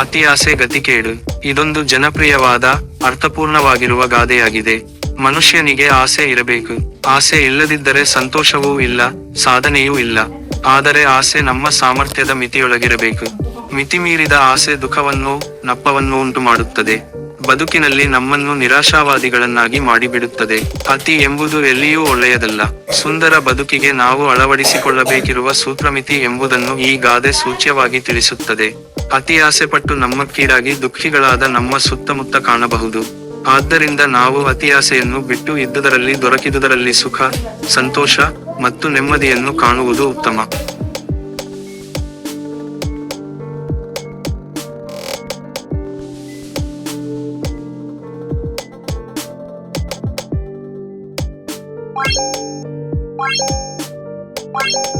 ಅತಿ ಆಸೆ ಗತಿಕೇಡು ಇದೊಂದು ಜನಪ್ರಿಯವಾದ, ಅರ್ಥಪೂರ್ಣವಾಗಿರುವ ಗಾದೆಯಾಗಿದೆ. ಮನುಷ್ಯನಿಗೆ ಆಸೆ ಇರಬೇಕು. ಆಸೆ ಇಲ್ಲದಿದ್ದರೆ ಸಂತೋಷವೂ ಇಲ್ಲ, ಸಾಧನೆಯೂ ಇಲ್ಲ. ಆದರೆ ಆಸೆ ನಮ್ಮ ಸಾಮರ್ಥ್ಯದ ಮಿತಿಯೊಳಗಿರಬೇಕು. ಮಿತಿಮೀರಿದ ಆಸೆ ದುಃಖವನ್ನು, ನಪ್ಪವನ್ನು ಉಂಟು ಮಾಡುತ್ತದೆ ಬದುಕಿನಲ್ಲಿ ನಮ್ಮನ್ನು ನಿರಾಶಾವಾದಿಗಳನ್ನಾಗಿ ಮಾಡಿಬಿಡುತ್ತದೆ. ಅತಿ ಎಂಬುದು ಎಲ್ಲಿಯೂ ಒಳ್ಳೆಯದಲ್ಲ. ಸುಂದರ ಬದುಕಿಗೆ ನಾವು ಅಳವಡಿಸಿಕೊಳ್ಳಬೇಕಿರುವ ಸೂತ್ರಮಿತಿ ಎಂಬುದನ್ನು ಈ ಗಾದೆ ಸೂಚ್ಯವಾಗಿ ತಿಳಿಸುತ್ತದೆ. ಅತಿ ಆಸೆಪಟ್ಟು ನಮ್ಮಕ್ಕೀಡಾಗಿ ದುಃಖಿಗಳಾದ ನಮ್ಮ ಸುತ್ತಮುತ್ತ ಕಾಣಬಹುದು. ಆದ್ದರಿಂದ ನಾವು ಅತಿಯಾಸೆಯನ್ನು ಬಿಟ್ಟು ಇದ್ದುದರಲ್ಲಿ ದೊರಕಿದುದರಲ್ಲಿ ಸುಖ, ಸಂತೋಷ ಮತ್ತು ನೆಮ್ಮದಿಯನ್ನು ಕಾಣುವುದು ಉತ್ತಮ. Bye.